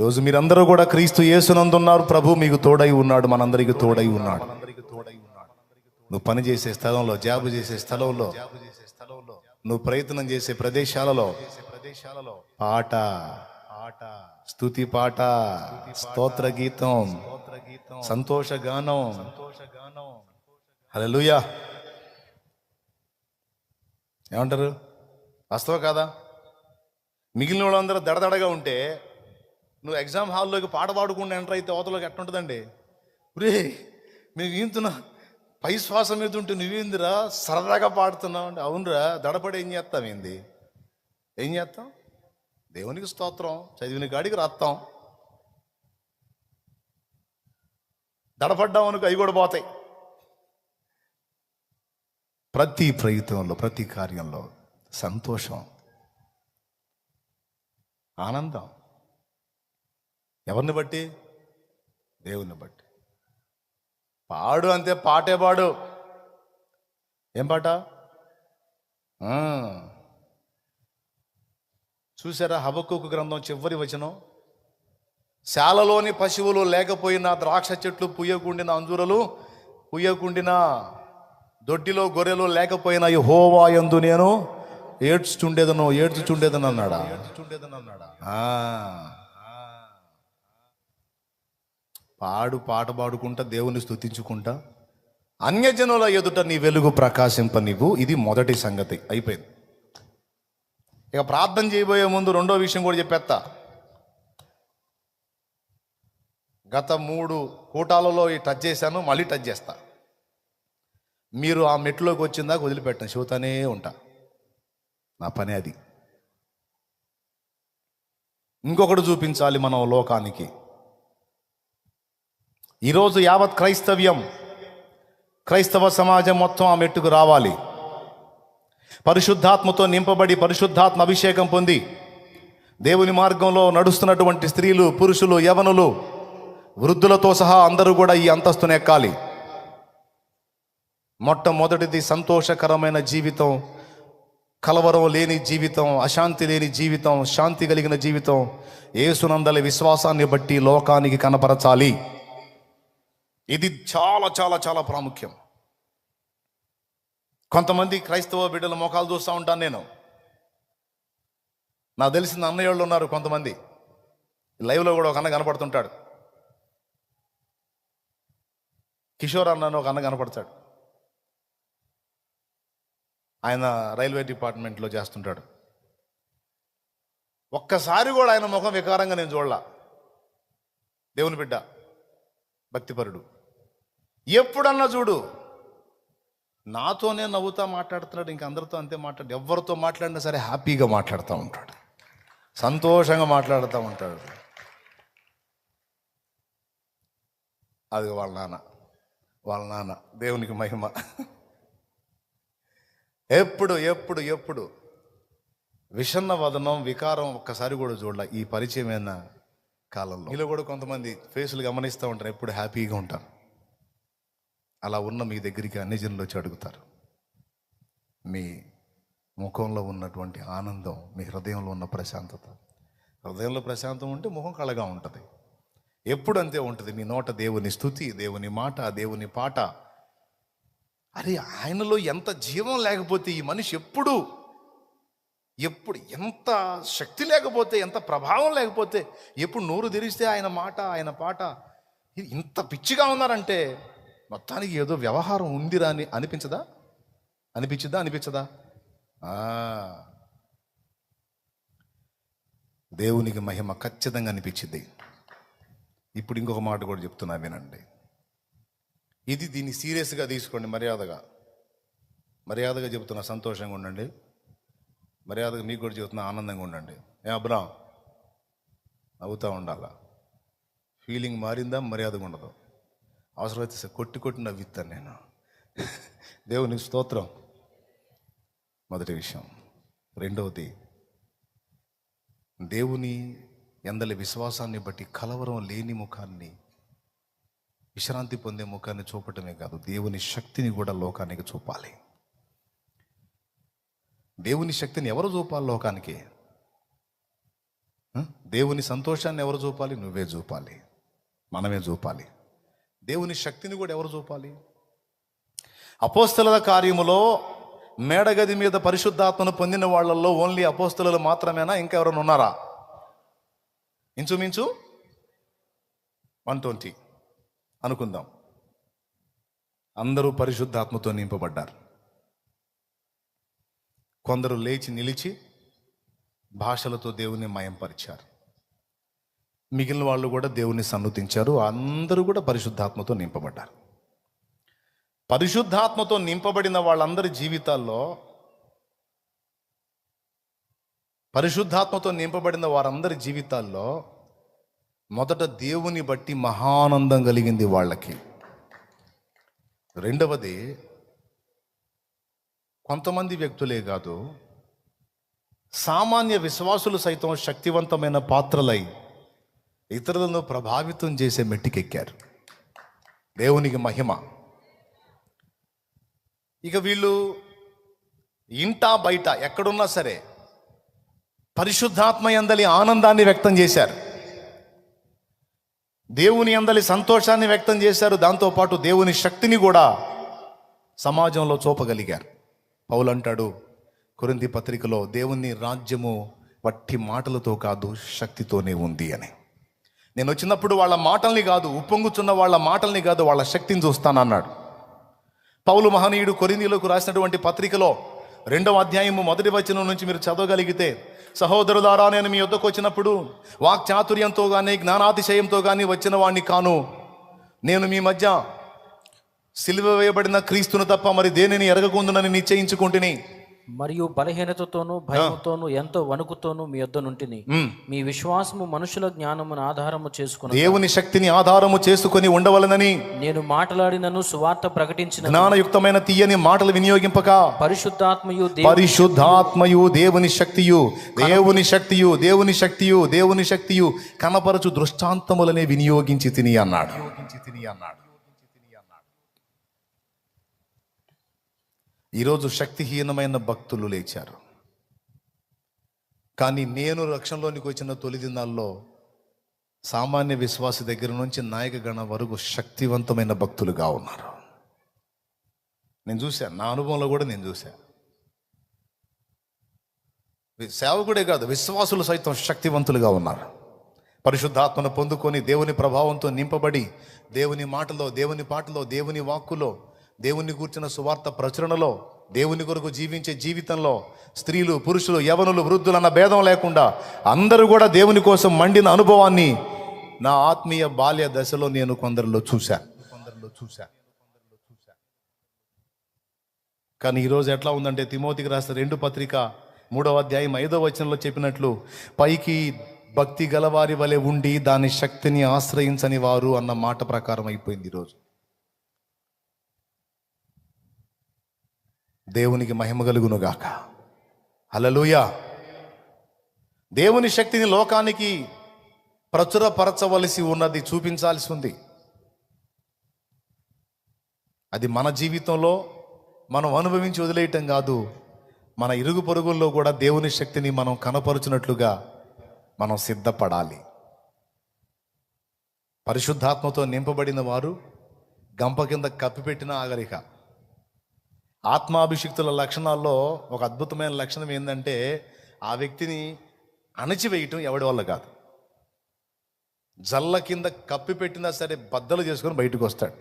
ఈరోజు మీరందరూ కూడా క్రీస్తు యేసునందున్నారు. ప్రభు మీకు తోడై ఉన్నాడు. మనందరికి తోడై ఉన్నాడు. నువ్వు పని చేసే స్థలంలో జాబు చేసే స్థలంలో నువ్వు ప్రయత్నం చేసే ప్రదేశాలలో ప్రదేశాలలో పాట పాట స్తుతి పాట స్తోత్ర గీతం సంతోష గానం. సంతోష గానం ఏమంటారు? వాస్తవ కాదా? మిగిలిన వాళ్ళందరూ దడదడగా ఉంటే నువ్వు ఎగ్జామ్ హాల్లోకి పాట పాడుకుండా ఎంటర్ అయితే అవతలోకి ఎట్టుంటుందండి రే మేము ఈంతున్నా పై శ్వాస మీద ఉంటే నువ్వేందిరా సరదాగా పాడుతున్నావు అంటే అవునురా దడపడి ఏం చేస్తాం ఏంది? ఏం చేస్తాం? దేవునికి స్తోత్రం చదివిన కాడికి రాస్తాం. దడపడ్డాం అనుకో అవి కూడా పోతాయి. ప్రతి ప్రయత్నంలో ప్రతి కార్యంలో సంతోషం ఆనందం. ఎవరిని బట్టి? దేవుని బట్టి. పాడు అంతే పాటే పాడు. ఏం పాట. చూసారా హబక్కుకు గ్రంథం చివరి వచనం? శాలలోని పశువులు లేకపోయినా ద్రాక్ష చెట్లు పుయ్యకుండిన అంజూరలు పుయ్యకుండిన దొడ్డిలో గొర్రెలు లేకపోయినా హోవా యందు నేను ఏడ్చుచుండేదను ఏడ్చుచుండేదని అన్నాడా ఆ. పాడు పాట పాడుకుంటా దేవుని స్థుతించుకుంటా అన్యజనుల ఎదుట నీ వెలుగు ప్రకాశింప నీవు ఇది మొదటి సంగతి. అయిపోయింది. ఇక ప్రార్థన చేయబోయే ముందు రెండో విషయం కూడా చెప్పేస్తా గత మూడు కూటాలలో ఈ టచ్ చేశాను మళ్ళీ టచ్ చేస్తా. మీరు ఆ మెట్లోకి వచ్చిందాక వదిలిపెట్టాను. శివతానే ఉంటా. నా పని అది. ఇంకొకటి చూపించాలి మనం లోకానికి. ఈరోజు యావత్ క్రైస్తవ్యం క్రైస్తవ సమాజం మొత్తం ఆ మెట్టుకు రావాలి. పరిశుద్ధాత్మతో నింపబడి పరిశుద్ధాత్మ అభిషేకం పొంది దేవుని మార్గంలో నడుస్తున్నటువంటి స్త్రీలు పురుషులు యవనులు వృద్ధులతో సహా అందరూ కూడా ఈ అంతస్తును ఎక్కాలి. మొట్టమొదటిది సంతోషకరమైన జీవితం కలవరం లేని జీవితం అశాంతి లేని జీవితం శాంతి కలిగిన జీవితం ఏసునందల విశ్వాసాన్ని బట్టి లోకానికి కనపరచాలి. ఇది చాలా చాలా చాలా ప్రాముఖ్యం. కొంతమంది క్రైస్తవ బిడ్డల మొఖాలు చూస్తూ ఉంటాను నేను. నాకు తెలిసిన అన్నయ్యోళ్ళు ఉన్నారు కొంతమంది. లైవ్లో కూడా ఒక అన్న కనపడుతుంటాడు. కిషోర్ అన్న అని ఒక అన్న కనపడతాడు. ఆయన రైల్వే డిపార్ట్మెంట్లో చేస్తుంటాడు. ఒక్కసారి కూడా ఆయన ముఖం వికారంగా నేను చూడలా. దేవుని బిడ్డ భక్తిపరుడు. ఎప్పుడన్నా చూడు. నాతోనే నవ్వుతా మాట్లాడుతున్నాడు ఇంక అందరితో అంతే మాట్లాడు ఎవరితో మాట్లాడినా సరే హ్యాపీగా మాట్లాడుతూ ఉంటాడు. సంతోషంగా మాట్లాడుతూ ఉంటాడు. అది వాళ్ళ నాన్న వాళ్ళ నాన్న దేవునికి మహిమ. ఎప్పుడు ఎప్పుడు ఎప్పుడు విషన్న వదనం వికారం ఒక్కసారి కూడా చూడాల ఈ పరిచయమైన కాలంలో. ఇలా కూడా కొంతమంది ఫేసులు గమనిస్తూ ఉంటారు ఎప్పుడు హ్యాపీగా ఉంటారు. అలా ఉన్న మీ దగ్గరికి అన్ని జనులు వచ్చి అడుగుతారు. మీ ముఖంలో ఉన్నటువంటి ఆనందం మీ హృదయంలో ఉన్న ప్రశాంతత. హృదయంలో ప్రశాంతం ఉంటే ముఖం కళగా ఉంటుంది. ఎప్పుడు అంతే ఉంటుంది? మీ నోట దేవుని స్థుతి దేవుని మాట దేవుని పాట. అరే ఆయనలో ఎంత జీవం లేకపోతే ఈ మనిషి ఎప్పుడు? ఎప్పుడు ఎంత శక్తి లేకపోతే ఎంత ప్రభావం లేకపోతే ఎప్పుడు నోరు తెరిస్తే ఆయన మాట ఆయన పాట? ఇంత పిచ్చిగా ఉన్నారంటే మొత్తానికి ఏదో వ్యవహారం ఉందిరా అని అనిపించదా? అనిపించదా? అనిపించదా దేవునికి మహిమ ఖచ్చితంగా అనిపించింది ఇప్పుడు ఇంకొక మాట కూడా చెప్తున్నా వినండి. ఇది దీన్ని సీరియస్గా తీసుకోండి మర్యాదగా. మర్యాదగా చెబుతున్నా సంతోషంగా ఉండండి. మర్యాదగా మీకు కూడా చెబుతున్నా ఆనందంగా ఉండండి. ఏ అబ్రా నవ్వుతూ ఉండాలా? ఫీలింగ్ మారిందా? మర్యాదగా ఉండదు. అవసరమైతే కొట్టి కొట్టి నవ్విస్తాను నేను. దేవుని స్తోత్రం. మొదటి విషయం. రెండవది దేవుని ఎందలి విశ్వాసాన్ని బట్టి కలవరం లేని ముఖాన్ని విశ్రాంతి పొందే ముఖాన్ని చూపటమే కాదు దేవుని శక్తిని కూడా లోకానికి చూపాలి. దేవుని శక్తిని ఎవరు చూపాలి లోకానికి? దేవుని సంతోషాన్ని ఎవరు చూపాలి? నువ్వే చూపాలి. మనమే చూపాలి. దేవుని శక్తిని కూడా ఎవరు చూపాలి? అపోస్తల కార్యములో మేడగది మీద పరిశుద్ధాత్మను పొందిన వాళ్ళల్లో ఓన్లీ అపోస్తలు మాత్రమేనా? ఇంకా ఎవరైనా ఉన్నారా? ఇంచుమించు వన్ ట్వంటీ అనుకుందాం. అందరూ పరిశుద్ధాత్మతో నింపబడ్డారు. కొందరు లేచి నిలిచి భాషలతో దేవుని మయంపరిచారు. మిగిలిన వాళ్ళు కూడా దేవుని సన్నుతించారు. అందరూ కూడా పరిశుద్ధాత్మతో నింపబడ్డారు. పరిశుద్ధాత్మతో నింపబడిన వాళ్ళందరి జీవితాల్లో పరిశుద్ధాత్మతో నింపబడిన వారందరి జీవితాల్లో మొదట దేవుని బట్టి మహానందం కలిగింది వాళ్ళకి. రెండవది కొంతమంది వ్యక్తులే కాదు సామాన్య విశ్వాసులు సైతం శక్తివంతమైన పాత్రలై ఇతరులను ప్రభావితం చేసే మెట్టికెక్కారు. దేవునికి మహిమ. ఇక వీళ్ళు ఇంటా బయట ఎక్కడున్నా సరే పరిశుద్ధాత్మ ఎందలి ఆనందాన్ని వ్యక్తం చేశారు. దేవుని అందలి సంతోషాన్ని వ్యక్తం చేశారు. దాంతోపాటు దేవుని శక్తిని కూడా సమాజంలో చూపగలిగారు. పౌలు అంటాడు పత్రికలో దేవుని రాజ్యము వట్టి మాటలతో కాదు శక్తితోనే ఉంది అని. నేను వచ్చినప్పుడు వాళ్ళ మాటల్ని కాదు ఉప్పొంగుచున్న వాళ్ళ మాటల్ని కాదు వాళ్ళ శక్తిని చూస్తానన్నాడు. పౌలు మహనీయుడు కొరిందీలకు రాసినటువంటి పత్రికలో రెండవ అధ్యాయము మొదటి వచనం నుంచి మీరు చదవగలిగితే సహోదరులారా నేను మీ వద్దకు వచ్చినప్పుడు వాక్చాతుర్యంతో కానీ జ్ఞానాతిశయంతో కానీ. వచ్చిన వాడిని కాను నేను మీ మధ్య సిలువ వేయబడిన క్రీస్తును తప్ప మరి దేనిని ఎరగకుందునని నిశ్చయించుకుంటుని మరియు బలహీనతతోనూ భయముతోనూ ఎంతో వణుకుతోనూ మీ యొద్ద నుంటిని మీ విశ్వాసము మనుషుల జ్ఞానమును ఆధారము చేసుకుని దేవుని శక్తిని ఆధారము చేసుకొని ఉండవలనని నేను మాట్లాడినను సువార్త ప్రకటించిన జ్ఞానయుక్తమైన తీయని మాటలు వినియోగింపక పరిశుద్ధాత్మయు పరిశుద్ధాత్మయు దేవుని శక్తియు దేవుని శక్తియు దేవుని శక్తియు దేవుని శక్తియు కనపరచు దృష్టాంతములనే వినియోగించి తిని అన్నాడు. అన్నాడు. ఈరోజు శక్తిహీనమైన భక్తులు లేచారు. కానీ నేను రక్షణలోనికి వచ్చిన తొలి దినాల్లో సామాన్య విశ్వాసి దగ్గర నుంచి నాయక గణ వరకు శక్తివంతమైన భక్తులుగా ఉన్నారు. నేను చూశాను నా అనుభవంలో కూడా నేను చూశాను సేవకుడే కాదు విశ్వాసులు సైతం శక్తివంతులుగా ఉన్నారు. పరిశుద్ధాత్మను పొందుకొని దేవుని ప్రభావంతో నింపబడి దేవుని మాటలో దేవుని పాటలో దేవుని వాక్కులో దేవుని కూర్చిన సువార్త ప్రచురణలో దేవుని కొరకు జీవించే జీవితంలో స్త్రీలు పురుషులు యవనులు వృద్ధులు అన్న భేదం లేకుండా అందరూ కూడా దేవుని కోసం మండిన అనుభవాన్ని నా ఆత్మీయ బాల్య దశలో నేను కొందరిలో చూశా. కొందరిలో చూశా. కానీ ఈరోజు ఎట్లా ఉందంటే తిమోతికి రాసిన రెండు పత్రిక మూడవ అధ్యాయం ఐదవ వచనంలో చెప్పినట్లు పైకి భక్తి గలవారి వలె ఉండి దాని శక్తిని ఆశ్రయించని వారు అన్న మాట ప్రకారం అయిపోయింది ఈరోజు దేవునికి మహిమ కలుగునుగాక. అలలుయ దేవుని శక్తిని లోకానికి ప్రచురపరచవలసి ఉన్నది చూపించాల్సి ఉంది. అది మన జీవితంలో మనం అనుభవించి వదిలేయటం కాదు మన ఇరుగు పొరుగుల్లో కూడా దేవుని శక్తిని మనం కనపరుచున్నట్లుగా మనం సిద్ధపడాలి. పరిశుద్ధాత్మతో నింపబడిన వారు గంప కింద కప్పిపెట్టిన ఆగరిక. ఆత్మాభిషిక్తుల లక్షణాల్లో ఒక అద్భుతమైన లక్షణం ఏంటంటే ఆ వ్యక్తిని అణచివేయటం ఎవడి వల్ల కాదు. జల్ల కింద కప్పి పెట్టినా సరే బద్దలు చేసుకొని బయటకు వస్తాడు.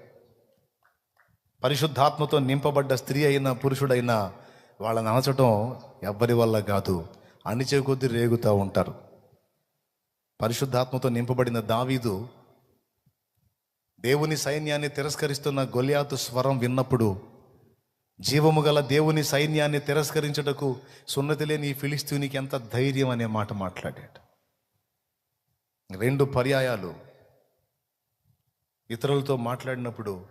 పరిశుద్ధాత్మతో నింపబడ్డ స్త్రీ అయినా పురుషుడైనా వాళ్ళని అనచటం ఎవ్వరి వల్ల కాదు. అణిచే కొద్దీ రేగుతూ ఉంటారు. పరిశుద్ధాత్మతో నింపబడిన దావీదు దేవుని సైన్యాన్ని తిరస్కరిస్తున్న గొలియాతు స్వరం విన్నప్పుడు జీవము గల దేవుని సైన్యాన్ని తిరస్కరించుటకు సున్నతి లేని ఈ ఫిలిస్తీనికి ఎంత ధైర్యం అనే మాట మాట్లాడాడు. రెండు పర్యాయాలు ఇతరులతో మాట్లాడినప్పుడు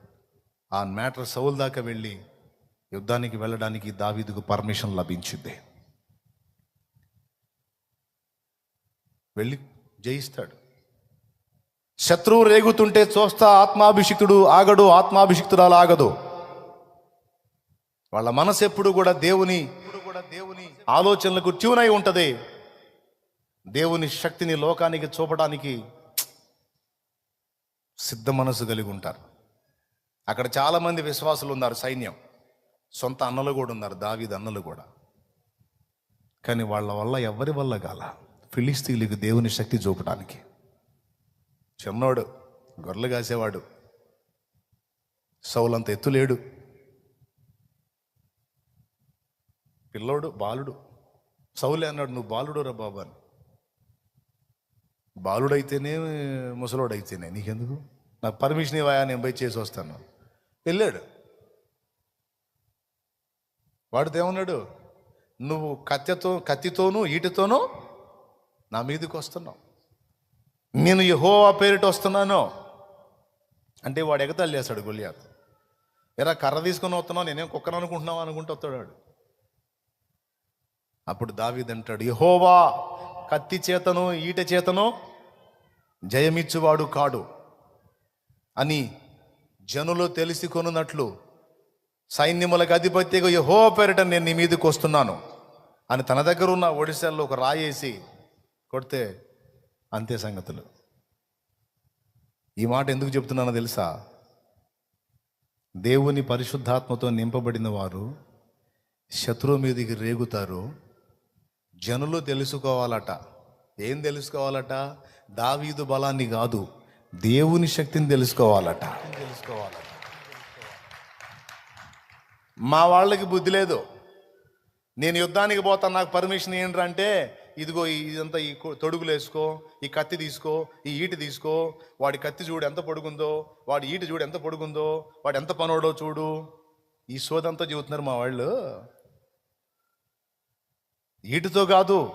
ఆ మ్యాటర్ సౌల్ దాకా వెళ్ళి యుద్ధానికి వెళ్ళడానికి దావీదుకు పర్మిషన్ లభించింది. వెళ్ళి జయిస్తాడు. శత్రువు రేగుతుంటే చూస్తా ఆత్మాభిషిక్తుడు ఆగడు ఆత్మాభిషిక్తురాలు ఆగదు. వాళ్ళ మనసు ఎప్పుడు కూడా దేవుని కూడా దేవుని ఆలోచనలకు ట్యూన్ అయి ఉంటుంది. దేవుని శక్తిని లోకానికి చూపడానికి సిద్ధ మనసు కలిగి ఉంటారు. అక్కడ చాలామంది విశ్వాసులు ఉన్నారు సైన్యం. సొంత అన్నలు కూడా ఉన్నారు దావిద అన్నలు కూడా. కానీ వాళ్ళ వల్ల ఎవరి వల్ల కాల? ఫిలిస్తీన్లకు దేవుని శక్తి చూపడానికి. చిన్నోడు గొర్రెలు కాసేవాడు. సౌలంత ఎత్తులేడు. పిల్లోడు బాలుడు. సౌలే అన్నాడు నువ్వు బాలుడు రా బాబా అని. బాలుడైతేనే ముసలోడైతేనే నీకెందుకు? నాకు పర్మిషన్ ఇవ్వయా నేను పోయి చేసి వస్తాను. వెళ్ళాడు. వాడితో ఏమన్నాడు? నువ్వు కత్తితో కత్తితోనూ ఈటితోనూ నా మీదకి వస్తున్నావు. నేను యెహోవా పేరిట వస్తున్నాను. అంటే వాడు ఎగతాళి చేస్తాడు గొలియాత్ ఎరా కర్ర తీసుకొని వస్తున్నావు నేనేం కుక్కను అనుకుంటున్నావు? అనుకుంటూ వస్తాడు వాడు. అప్పుడు దావీద్ అంటాడు యహోవా కత్తి చేతను ఈట చేతను జయమిచ్చువాడు కాడు అని జనులు తెలిసి కొనున్నట్లు సైన్యములకు అధిపత్యగా యహో పేరిట నేను నీ మీదకి వస్తున్నాను అని తన దగ్గర ఉన్న ఒడిశాల్లో ఒక రాయేసి కొడితే అంతే సంగతులు. ఈ మాట ఎందుకు చెప్తున్నానో తెలుసా? దేవుని పరిశుద్ధాత్మతో నింపబడిన వారు శత్రువు మీదకి రేగుతారు జనులు తెలుసుకోవాలట. ఏం తెలుసుకోవాలట? దావీదు బలాన్ని కాదు దేవుని శక్తిని తెలుసుకోవాలట. తెలుసుకోవాలట మా వాళ్ళకి బుద్ధి లేదు. నేను యుద్ధానికి పోతాను నాకు పర్మిషన్ ఏంటంటే ఇదిగో ఇదంతా ఈ తొడుగులు వేసుకో ఈ కత్తి తీసుకో ఈ ఈట తీసుకో వాడి కత్తి చూడు ఎంత పొడుగుందో వాడి ఈట చూడు ఎంత పొడుగుందో వాడు ఎంత పనోడో చూడు. ఈ సోదంతా చెబుతున్నారు మా వాళ్ళు. ఈటితో కాదు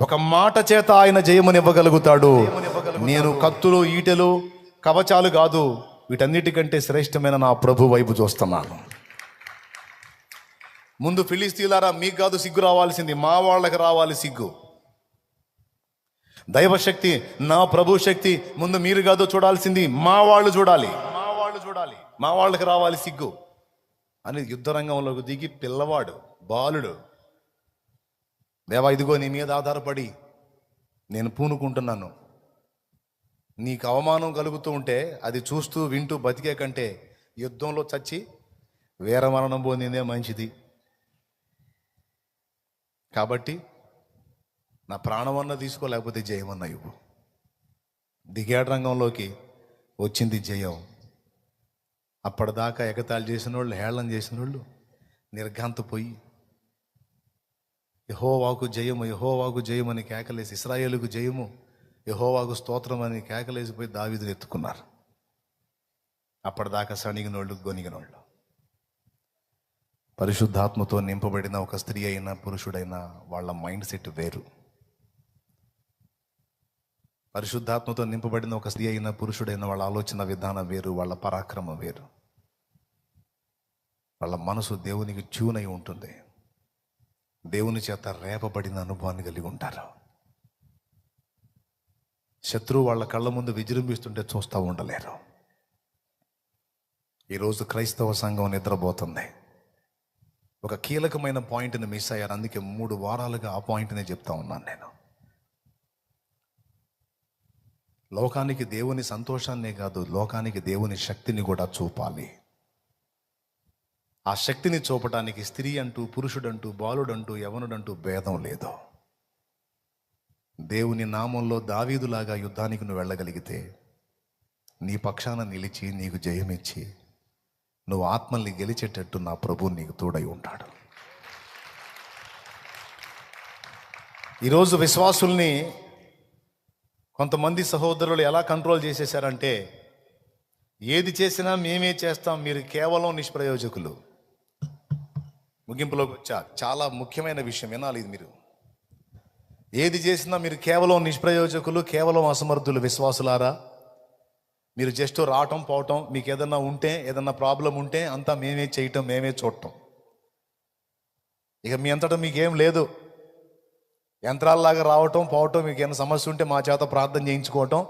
ఒక మాట చేత ఆయన జయమునివ్వగలుగుతాడు. నేను కత్తులు ఈటెలు కవచాలు కాదు వీటన్నిటికంటే శ్రేష్టమైన నా ప్రభు వైపు చూస్తున్నాను. ముందు ఫిలిస్తీలారా మీకు కాదు సిగ్గు రావాల్సింది మా వాళ్ళకి రావాలి సిగ్గు. దైవశక్తి నా ప్రభు శక్తి ముందు మీరు కాదు చూడాల్సింది మా వాళ్ళు చూడాలి మా వాళ్ళు చూడాలి. మా వాళ్ళకి రావాలి సిగ్గు. అని యుద్ధరంగంలోకి దిగి పిల్లవాడు బాలుడు దేవా ఇదిగో నీ మీద ఆధారపడి నేను పూనుకుంటున్నాను. నీకు అవమానం కలుగుతూ ఉంటే అది చూస్తూ వింటూ బతికే కంటే యుద్ధంలో చచ్చి వీరమరణం పొందిందే మంచిది. కాబట్టి నా ప్రాణమన్నా తీసుకో లేకపోతే జయమన్న ఇవ్వు. దిగాడు రంగంలోకి వచ్చింది జయం. అప్పటిదాకా ఎగతాళి చేసిన వాళ్ళు హేళన చేసిన వాళ్ళు నిర్ఘాంతపోయి యహోవాకు జయము యహోవాకు జయము అని కేకలేసి ఇస్రాయేలుకు జయము యహోవాకు స్తోత్రం అని కేకలేసిపోయి దావిదులు ఎత్తుకున్నారు. అప్పటిదాకా సణిగినోళ్ళు గొనిగినోళ్ళు. పరిశుద్ధాత్మతో నింపబడిన ఒక స్త్రీ అయినా పురుషుడైనా వాళ్ళ మైండ్ సెట్ వేరు. పరిశుద్ధాత్మతో నింపబడిన ఒక స్త్రీ అయినా పురుషుడైన వాళ్ళ ఆలోచన విధానం వేరు వాళ్ళ పరాక్రమం వేరు. వాళ్ళ మనసు దేవునికి ట్యూన్ అయి ఉంటుంది. దేవుని చేత రేపబడిన అనుభవాన్ని కలిగి ఉంటారు. శత్రువు వాళ్ళ కళ్ళ ముందు విజృంభిస్తుంటే చూస్తూ ఉండలేరు. ఈరోజు క్రైస్తవ సంఘం నిద్రపోతుంది. ఒక కీలకమైన పాయింట్ని మిస్ అయ్యారు. అందుకే మూడు వారాలుగా ఆ పాయింట్నే చెప్తా ఉన్నాను నేను. లోకానికి దేవుని సంతోషాన్నే కాదు లోకానికి దేవుని శక్తిని కూడా చూపాలి. ఆ శక్తిని చూపటానికి స్త్రీ అంటూ పురుషుడంటూ బాలుడంటూ యవనుడంటూ భేదం లేదు. దేవుని నామంలో దావీదులాగా యుద్ధానికి నువ్వు వెళ్ళగలిగితే నీ పక్షాన నిలిచి నీకు జయమిచ్చి నువ్వు ఆత్మల్ని గెలిచేటట్టు నా ప్రభు నీకు తోడై ఉంటాడు. ఈరోజు విశ్వాసుల్ని కొంతమంది సహోదరులు ఎలా కంట్రోల్ చేసేసారంటే ఏది చేసినా మేమే చేస్తాం మీరు కేవలం నిష్ప్రయోజకులు. ముగింపులోకి వచ్చా. చాలా ముఖ్యమైన విషయం వినాలి ఇది మీరు. ఏది చేసినా మీరు కేవలం నిష్ప్రయోజకులు కేవలం అసమర్థులు విశ్వాసులారా? మీరు జస్ట్ రావటం పోవటం మీకు ఏదన్నా ఉంటే ఏదన్నా ప్రాబ్లం ఉంటే అంతా మేమే చేయటం మేమే చూడటం. ఇక మీ అంతటా మీకేం లేదు. యంత్రాల్లాగా రావటం పోవటం మీకు ఏమైనా సమస్య ఉంటే మా చేత ప్రార్థన చేయించుకోవటం.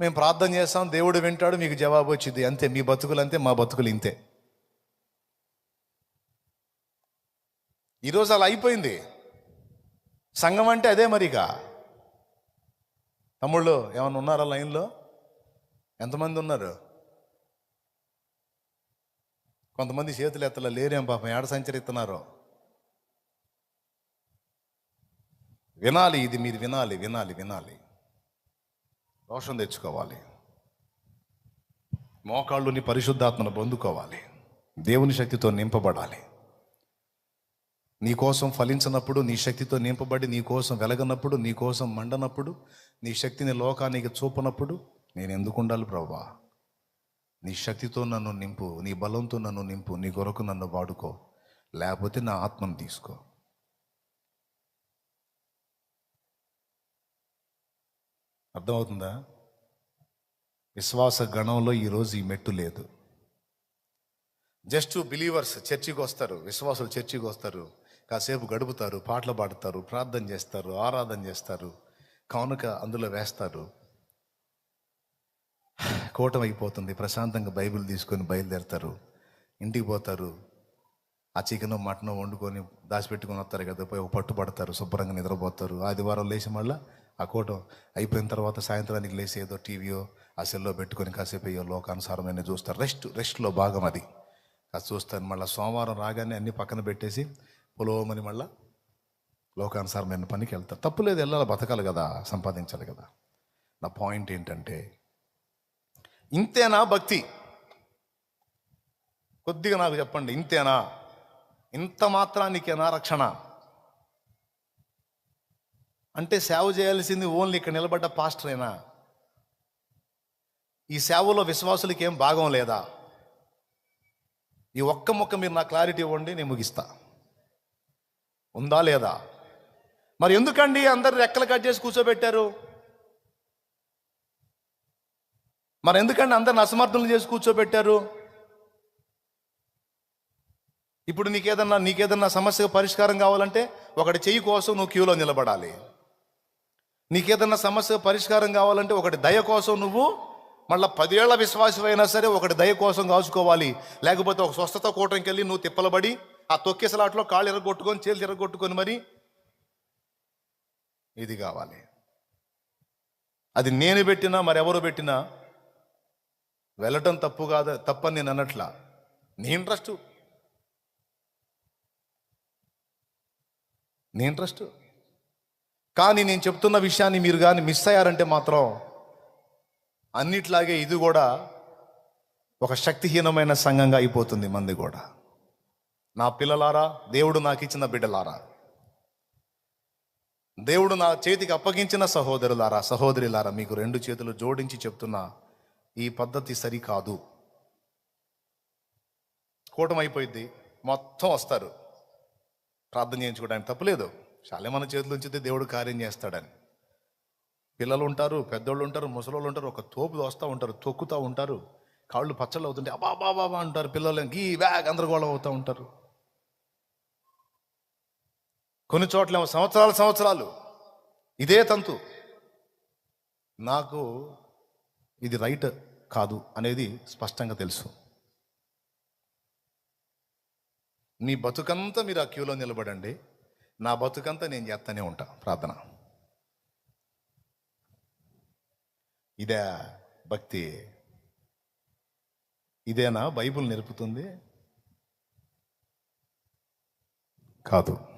మేము ప్రార్థన చేస్తాం దేవుడు వింటాడు మీకు జవాబు వచ్చింది అంతే మీ బతుకులు అంతే మా బతుకులు ఇంతే. ఈరోజు అలా అయిపోయింది. సంఘం అంటే అదే మరిగా. తమ్ముళ్ళు ఏమన్నా ఉన్నారా లైన్లో? ఎంతమంది ఉన్నారు? కొంతమంది చేతులు ఎత్తల లేరేం పాపం ఏడ సంచరిస్తున్నారు? వినాలి ఇది మీరు వినాలి వినాలి వినాలి. రోషం తెచ్చుకోవాలి. మోకాళ్ళుని పరిశుద్ధాత్మను పొందుకోవాలి. దేవుని శక్తితో నింపబడాలి. నీ కోసం ఫలించినప్పుడు నీ శక్తితో నింపబడి నీ కోసం వెలగనప్పుడు నీ కోసం మండనప్పుడు నీ శక్తిని లోకానికి చూపనప్పుడు నేను ఎందుకు ఉండాలి ప్రభా? నీ శక్తితో నన్ను నింపు నీ బలంతో నన్ను నింపు నీ కొరకు నన్ను వాడుకో లేకపోతే నా ఆత్మను తీసుకో. అర్థమవుతుందా? విశ్వాస గణంలో ఈరోజు ఈ మెట్టు లేదు. జస్ట్ బిలీవర్స్ చర్చికి వస్తారు విశ్వాసులు చర్చికి వస్తారు కాసేపు గడుపుతారు పాటలు పాడతారు ప్రార్థన చేస్తారు ఆరాధన చేస్తారు కానుక అందులో వేస్తారు. కూటం అయిపోతుంది ప్రశాంతంగా బైబిల్ తీసుకొని బయలుదేరతారు. ఇంటికి పోతారు. ఆ చికెన్ మటన్ వండుకొని దాచిపెట్టుకొని వస్తారు కదా పోయి పట్టుబడతారు పట్టు పడతారు శుభ్రంగా నిద్రపోతారు. ఆదివారం లేచి మళ్ళీ ఆ కూటం అయిపోయిన తర్వాత సాయంత్రానికి లేచి ఏదో టీవీయో ఆ సెల్లో పెట్టుకొని కాసేపు అయ్యో లోకానుసారమైన చూస్తారు. రెస్ట్ రెస్ట్లో భాగం అది. అది చూస్తాను మళ్ళీ సోమవారం రాగానే అన్ని పక్కన పెట్టేసి పొలవమని మళ్ళా లోకానుసారమైన పనికి వెళ్తారు తప్పులేదు వెళ్ళాలి బతకాలి కదా సంపాదించాలి కదా. నా పాయింట్ ఏంటంటే ఇంతేనా భక్తి? కొద్దిగా నాకు చెప్పండి ఇంతేనా? ఇంత మాత్రానికేనా రక్షణ? అంటే సేవ చేయాల్సింది ఓన్లీ ఇక్కడ నిలబడ్డ పాస్టరేనా? ఈ సేవలో విశ్వాసులకి ఏం భాగం లేదా? ఈ ఒక్క మొక్క మీరు నా క్లారిటీ ఇవ్వండి నేను ముగిస్తా. ఉందా లేదా? మరి ఎందుకండి అందరు రెక్కలు కట్ చేసి కూర్చోబెట్టారు? మరి ఎందుకండి అందరిని అసమర్థులు చేసి కూర్చోబెట్టారు? ఇప్పుడు నీకేదన్నా నీకేదన్నా సమస్యకు పరిష్కారం కావాలంటే ఒకటి చెయ్యి కోసం నువ్వు క్యూలో నిలబడాలి. నీకేదన్నా సమస్య పరిష్కారం కావాలంటే ఒకటి దయ కోసం నువ్వు మళ్ళీ పదేళ్ళ విశ్వాసం అయినా సరే ఒకటి దయ కోసం కాచుకోవాలి. లేకపోతే ఒక స్వస్థత కూటమికి వెళ్ళి నువ్వు తిప్పలబడి ఆ తొక్కేసలాట్లో కాళ్ళు ఎరగొట్టుకొని చేతులు ఎరగొట్టుకొని మరి ఇది కావాలి. అది నేను పెట్టినా మరెవరు పెట్టినా వెళ్ళటం తప్పు కాదు తప్పని నేను అన్నట్లా నీ ఇంట్రెస్ట్. నీ ఇంట్రెస్ట్. కానీ నేను చెప్తున్న విషయాన్ని మీరు కానీ మిస్ అయ్యారంటే మాత్రం అన్నిట్లాగే ఇది కూడా ఒక శక్తిహీనమైన సంఘంగా అయిపోతుంది మంది కూడా. నా పిల్లలారా దేవుడు నాకు ఇచ్చిన బిడ్డలారా. దేవుడు నా చేతికి అప్పగించిన సహోదరులారా సహోదరిలారా మీకు రెండు చేతులు జోడించి చెప్తున్నా ఈ పద్ధతి సరికాదు. కూటమైపోయింది మొత్తం వస్తారు. ప్రార్థన చేయించుకోవడానికి తప్పులేదు. చాలే మన చేతులు ఉంచితే దేవుడు కార్యం చేస్తాడని. పిల్లలు ఉంటారు పెద్దోళ్ళు ఉంటారు ముసలోళ్ళు ఉంటారు ఒక తోపు వస్తూ ఉంటారు తొక్కుతూ ఉంటారు కాళ్ళు పచ్చళ్ళు అవుతుంటే అబ్బా బాబా బాబా అంటారు పిల్లలు గీ బ్యాగ్ గందరగోళం అవుతూ ఉంటారు. కొన్ని చోట్ల ఏమో సంవత్సరాలు సంవత్సరాలు. ఇదే తంతు. నాకు ఇది రైట్ కాదు అనేది స్పష్టంగా తెలుసు. మీ బతుకంతా మీరు ఆ క్యూలో నిలబడండి. నా బతుకంతా నేను చేస్తానే ఉంటా. ప్రార్థన. ఇదే భక్తి. ఇదేనా బైబుల్ నేర్పుతుంది? కాదు.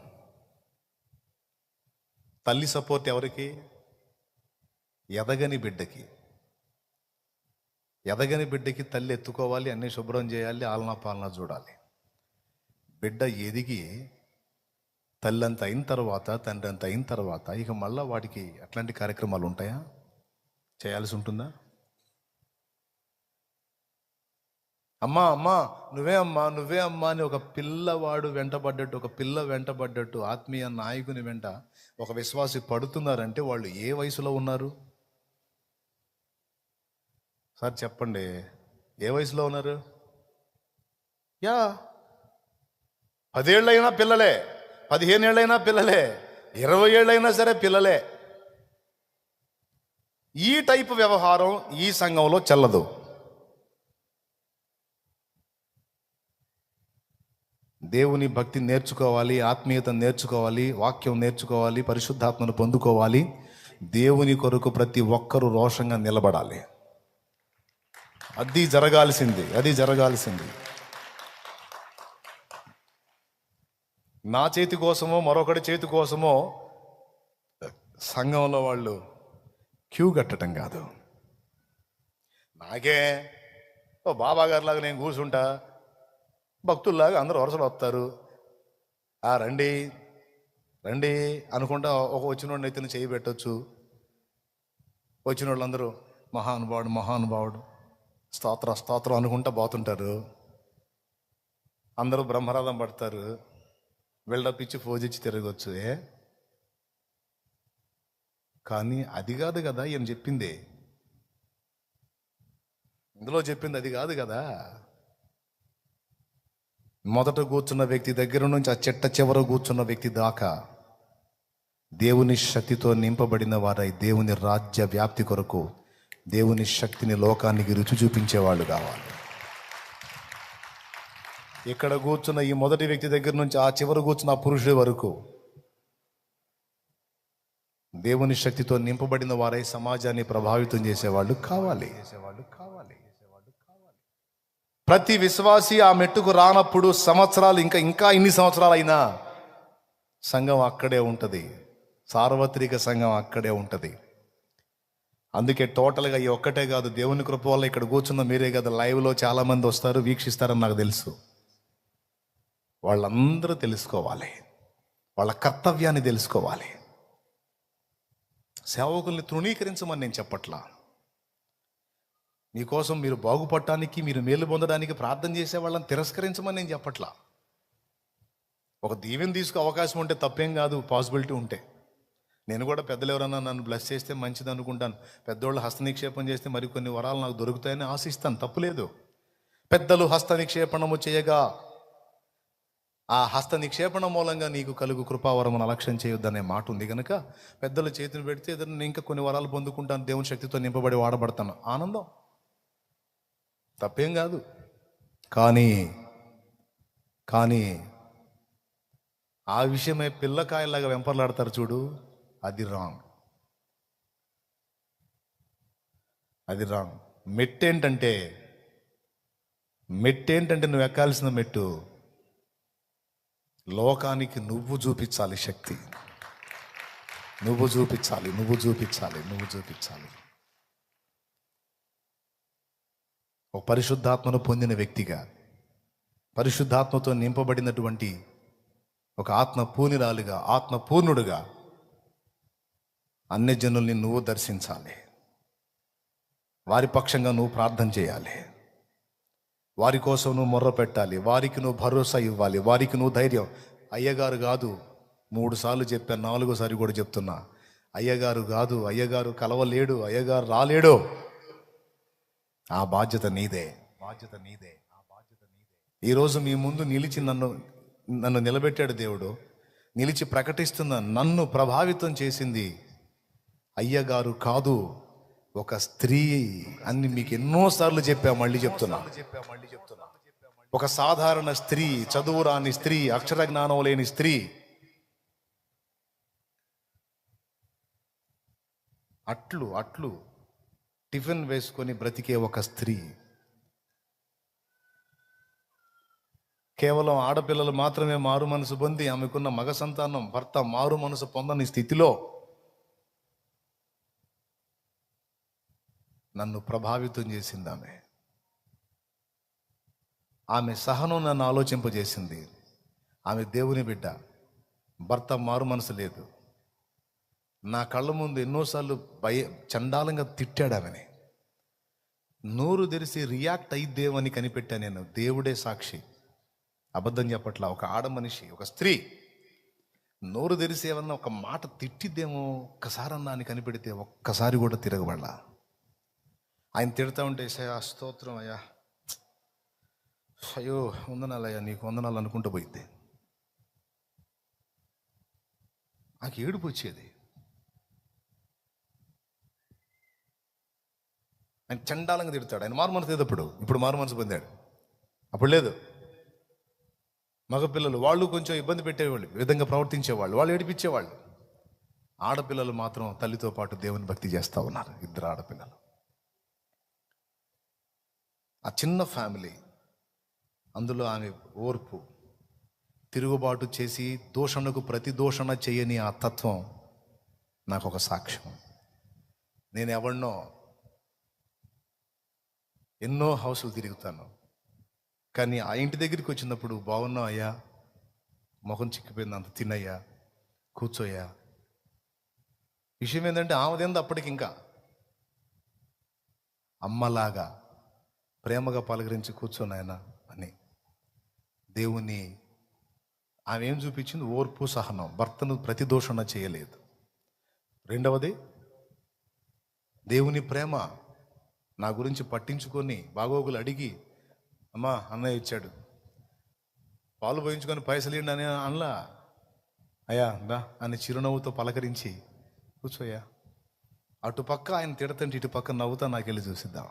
తల్లి సపోర్ట్ ఎవరికి? ఎదగని బిడ్డకి. ఎదగని బిడ్డకి తల్లి ఎత్తుకోవాలి అన్ని శుభ్రం చేయాలి ఆలనా పాలన చూడాలి. బిడ్డ ఎదిగి తల్లి అంత అయిన తర్వాత తండ్రి అంత అయిన తర్వాత ఇక మళ్ళీ వాడికి అట్లాంటి కార్యక్రమాలు ఉంటాయా? చేయాల్సి ఉంటుందా? అమ్మా అమ్మా నువ్వే అమ్మా నువ్వే అమ్మా అని ఒక పిల్లవాడు వెంటబడ్డట్టు ఒక పిల్ల వెంటబడ్డట్టు ఆత్మీయ నాయకుని వెంట ఒక విశ్వాసి పడుతున్నారంటే వాళ్ళు ఏ వయసులో ఉన్నారు? సార్ చెప్పండి. ఏ వయసులో ఉన్నారు? యా. పదేళ్ళైనా పిల్లలే. పదిహేను ఏళ్ళైనా పిల్లలే. ఇరవై ఏళ్ళైనా సరే పిల్లలే. ఈ టైపు వ్యవహారం ఈ సంఘంలో చెల్లదు. దేవుని భక్తి నేర్చుకోవాలి ఆత్మీయత నేర్చుకోవాలి వాక్యం నేర్చుకోవాలి పరిశుద్ధాత్మను పొందుకోవాలి. దేవుని కొరకు ప్రతి ఒక్కరూ రోషంగా నిలబడాలి. అది జరగాల్సింది అది జరగాల్సింది. నా చేతి కోసమో మరొకటి చేతి కోసమో సంఘంలో వాళ్ళు క్యూ కట్టడం కాదు. నాకే ఓ బాబా గారిలాగా నేను కూర్చుంటా భక్తుల్లాగా అందరూ వరుసలు వస్తారు. ఆ రండి రండి అనుకుంటా ఒక వచ్చిన వాడిని అయితే చేయి పెట్టచ్చు. వచ్చిన వాళ్ళందరూ మహానుభావుడు మహానుభావుడు స్తోత్ర స్తోత్రం అనుకుంటా పోతుంటారు. అందరూ బ్రహ్మరథం పడతారు. బిల్డప్ ఇచ్చి పూజించి తిరగచ్చు ఏ? కానీ అది కాదు కదా ఈయన చెప్పింది. ఇందులో చెప్పింది అది కాదు కదా. మొదట కూర్చున్న వ్యక్తి దగ్గర నుంచి ఆ చెట్ట చివర కూర్చున్న వ్యక్తి దాకా దేవుని శక్తితో నింపబడిన వారై దేవుని రాజ్య వ్యాప్తి కొరకు దేవుని శక్తిని లోకానికి రుచి చూపించేవాళ్ళు కావాలి. ఇక్కడ కూర్చున్న ఈ మొదటి వ్యక్తి దగ్గర నుంచి ఆ చివర కూర్చున్న ఆ పురుషుడి వరకు దేవుని శక్తితో నింపబడిన వారై సమాజాన్ని ప్రభావితం చేసేవాళ్ళు కావాలి. చేసేవాళ్ళు కావాలి. ప్రతి విశ్వాసి ఆ మెట్టుకు రానప్పుడు సంవత్సరాలు ఇంకా ఇంకా ఇన్ని సంవత్సరాలు అయినా సంఘం అక్కడే ఉంటుంది. సార్వత్రిక సంఘం అక్కడే ఉంటుంది. అందుకే టోటల్గా ఈ ఒక్కటే కాదు దేవుని కృప వల్ల ఇక్కడ కూర్చున్న మీరే కాదు లైవ్లో చాలామంది వస్తారు వీక్షిస్తారని నాకు తెలుసు. వాళ్ళందరూ తెలుసుకోవాలి. వాళ్ళ కర్తవ్యాన్ని తెలుసుకోవాలి. సేవకుల్ని తృణీకరించమని నేను చెప్పట్లా. మీకోసం మీరు బాగుపడటానికి మీరు మేలు పొందడానికి ప్రార్థన చేసే వాళ్ళని తిరస్కరించమని నేను చెప్పట్లా. ఒక దీవెన తీసుకు అవకాశం ఉంటే తప్పేం కాదు పాసిబిలిటీ ఉంటే. నేను కూడా పెద్దలు ఎవరన్నా నన్ను బ్లెస్ చేస్తే మంచిది అనుకుంటాను. పెద్దోళ్ళు హస్త నిక్షేపం చేస్తే మరికొన్ని వరాలు నాకు దొరుకుతాయని ఆశిస్తాను తప్పులేదు పెద్దలు హస్త నిక్షేపణము చేయగా ఆ హస్త నిక్షేపణ మూలంగా నీకు కలుగు కృపావరమును అలక్ష్యం చేయొద్దనే మాట ఉంది కనుక పెద్దలు చేతిని పెడితే ఇద్దరు నేను ఇంకా కొన్ని వరాలు పొందుకుంటాను దేవుని శక్తితో నింపబడి వాడబడతాను. ఆనందం. తప్పేం కాదు. కానీ కానీ ఆ విషయమే పిల్లకాయలాగా వెంపర్లాడతారు చూడు అది రాంగ్. అది రాంగ్. మెట్టేంటంటే మెట్టేంటంటే నువ్వు ఎక్కాల్సిన మెట్టు లోకానికి నువ్వు చూపించాలి శక్తి. నువ్వు చూపించాలి నువ్వు చూపించాలి నువ్వు చూపించాలి. ఒక పరిశుద్ధాత్మను పొందిన వ్యక్తిగా పరిశుద్ధాత్మతో నింపబడినటువంటి ఒక ఆత్మ పూనిరాలుగా ఆత్మ పూర్ణుడుగా అన్ని జనుల్ని నువ్వు దర్శించాలి. వారి పక్షంగా నువ్వు ప్రార్థన చేయాలి. వారి కోసం నువ్వు మొర్ర పెట్టాలి. వారికి నువ్వు భరోసా ఇవ్వాలి. వారికి నువ్వు ధైర్యం. అయ్యగారు కాదు మూడు సార్లు చెప్పాను నాలుగోసారి కూడా చెప్తున్నా. అయ్యగారు కాదు అయ్యగారు కలవలేడు అయ్యగారు రాలేడు. ఆ బాధ్యత నీదే. బాధ్యత నీదే. ఆ బాధ్యత నీదే. ఈరోజు మీ ముందు నిలిచి నన్ను నన్ను నిలబెట్టాడు దేవుడు. నిలిచి ప్రకటిస్తున్న నన్ను ప్రభావితం చేసింది అయ్యగారు కాదు ఒక స్త్రీ అని మీకు ఎన్నోసార్లు చెప్పా మళ్ళీ చెప్తున్నా. ఒక సాధారణ స్త్రీ చదువు రాని స్త్రీ అక్షర జ్ఞానం లేని స్త్రీ. అట్లు అట్లు టిఫిన్ వేసుకొని బ్రతికే ఒక స్త్రీ. కేవలం ఆడపిల్లలు మాత్రమే మారు మనసు పొంది ఆమెకున్న మగ సంతానం భర్త మారు మనసు పొందని స్థితిలో నన్ను ప్రభావితం చేసింది ఆమె. ఆమె సహనం నన్ను ఆలోచింపజేసింది. ఆమె దేవుని బిడ్డ. భర్త మారు మనసు లేదు. నా కళ్ళ ముందు ఎన్నోసార్లు భయ చండాలంగా తిట్టాడు ఆమెని. నోరు తెరిసి రియాక్ట్ అయిద్దేమని కనిపెట్టా నేను. దేవుడే సాక్షి. అబద్ధం చెప్పట్లా. ఒక ఆడ మనిషి ఒక స్త్రీ. నోరు తెరిసి ఏమన్నా ఒక మాట తిట్టిద్దేమో ఒక్కసారన్నా అని కనిపెడితే ఒక్కసారి కూడా తిరగబడలా. ఆయన తిడతా ఉంటే "ఏసయ్యా, స్తోత్రం అయ్యా. అయ్యో వందనాలయ్యా నీకు వందనాలు అనుకుంటూ పోయిద్ది. నాకు ఏడుపు వచ్చేది. ఆయన చండాలంగా తిడతాడు. ఆయన మారు మనసు లేదప్పుడు. ఇప్పుడు మారు మనసు పొందాడు. అప్పుడు లేదు. మగపిల్లలు వాళ్ళు కొంచెం ఇబ్బంది పెట్టేవాళ్ళు. ఈ విధంగా ప్రవర్తించేవాళ్ళు. వాళ్ళు ఏడిపించేవాళ్ళు. ఆడపిల్లలు మాత్రం తల్లితో పాటు దేవుని భక్తి చేస్తూ ఉన్నారు. ఇద్దరు ఆడపిల్లలు. ఆ చిన్న ఫ్యామిలీ అందులో ఆమె ఓర్పు తిరుగుబాటు చేసి దూషణకు ప్రతి దూషణ చేయని ఆ తత్వం నాకు ఒక సాక్ష్యం. నేను ఎవరినో ఎన్నో హౌసులు తిరుగుతాను. కానీ ఆ ఇంటి దగ్గరికి వచ్చినప్పుడు బాగున్నావు అయ్యా? ముఖం చిక్కిపోయింది అంత తినయ్యా కూర్చోయ్యా. విషయం ఏంటంటే ఆమెదేంది అప్పటికి ఇంకా. అమ్మలాగా ప్రేమగా పలకరించి కూర్చోనాయన అని. దేవుని ఆమె ఏం చూపించింది? ఓర్పు సహనం. భర్తను ప్రతిదోషణ చేయలేదు. రెండవది దేవుని ప్రేమ నా గురించి పట్టించుకొని బాగోగులు అడిగి అమ్మా అన్నయ్య ఇచ్చాడు. పాలు పోయించుకొని పైసలు ఇవ్వండి అని అనలా? అయ్యా దా అని చిరునవ్వుతో పలకరించి కూర్చోయ్యా. అటుపక్క ఆయన తిడతంటే ఇటు పక్క నవ్వుతా నాకు వెళ్ళి చూసిద్దాం.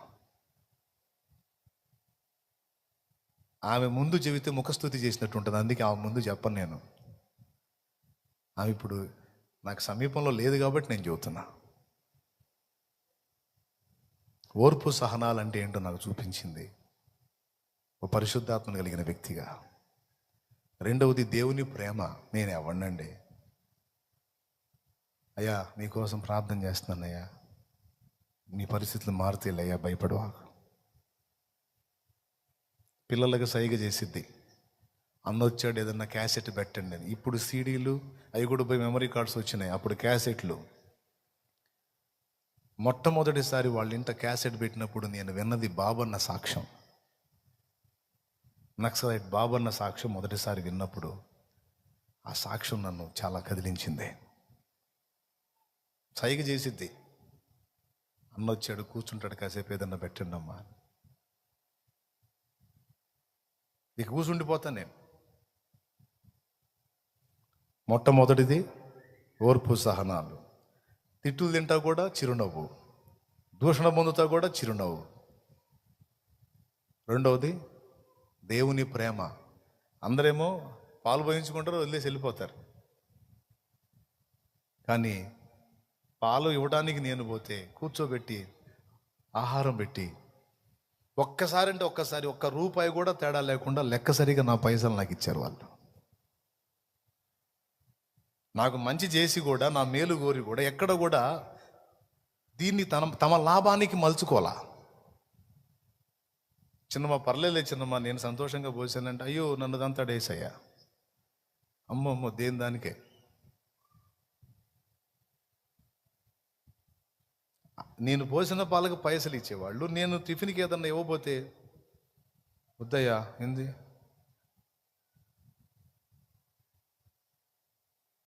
ఆమె ముందు చెబితే ముఖస్థుతి చేసినట్టు ఉంటుంది అందుకే ఆమె ముందు చెప్పను నేను. ఆమె ఇప్పుడు నాకు సమీపంలో లేదు కాబట్టి నేను చెబుతున్నా. ఓర్పు సహనాలంటే ఏంటో నాకు చూపించింది. ఒక పరిశుద్ధాత్మను కలిగిన వ్యక్తిగా. రెండవది దేవుని ప్రేమ. నేను ఎవరినండి అయ్యా నీకోసం ప్రార్థన చేస్తున్నానయ్యా. నీ పరిస్థితులు మారుతేలయ్యా భయపడవా పిల్లలకు సైగ చేసిద్ది. అన్నొచ్చాడు ఏదన్నా క్యాసెట్ పెట్టండి. ఇప్పుడు సీడీలు అవి కూడా పోయి మెమరీ కార్డ్స్ వచ్చినాయి. అప్పుడు క్యాసెట్లు. మొట్టమొదటిసారి వాళ్ళ ఇంట క్యాసెట్ పెట్టినప్పుడు నేను విన్నది బాబన్న సాక్ష్యం. నక్సలైట్ బాబన్న సాక్ష్యం మొదటిసారి విన్నప్పుడు ఆ సాక్ష్యం నన్ను చాలా కదిలించింది. సైగ చేసిద్ది. అన్న వచ్చాడు కూర్చుంటాడు కాసేపు ఏదన్నా పెట్టండి అమ్మా ఇక కూర్చుండిపోతాను నేను. మొట్టమొదటిది ఓర్పు సహనాలు. తిట్టులు తింటా కూడా చిరునవ్వు. దూషణ పొందుతా కూడా చిరునవ్వు. రెండవది దేవుని ప్రేమ. అందరేమో పాలు పోయించుకుంటారు వదిలేసి వెళ్ళిపోతారు. కానీ పాలు ఇవ్వడానికి నేను పోతే కూర్చోబెట్టి ఆహారం పెట్టి ఒక్కసారి అంటే ఒక్కసారి ఒక్క రూపాయి కూడా తేడా లేకుండా లెక్కసరిగా నా పైసలు నాకు ఇచ్చారు వాళ్ళు. నాకు మంచి చేసి కూడా నా మేలు కోరి కూడా ఎక్కడ కూడా దీన్ని తన తమ లాభానికి మలుచుకోవాలా? చిన్నమ్మ పర్లేలే చిన్నమ్మ నేను సంతోషంగా పోసానంటే అయ్యో నన్ను దంతా డేసయ్యా అమ్మ దేని దానికే? నేను పోసిన పాలకు పైసలు ఇచ్చేవాళ్ళు నేను టిఫిన్కి ఏదన్నా ఇవ్వబోతే వద్దయ్యా ఏంది?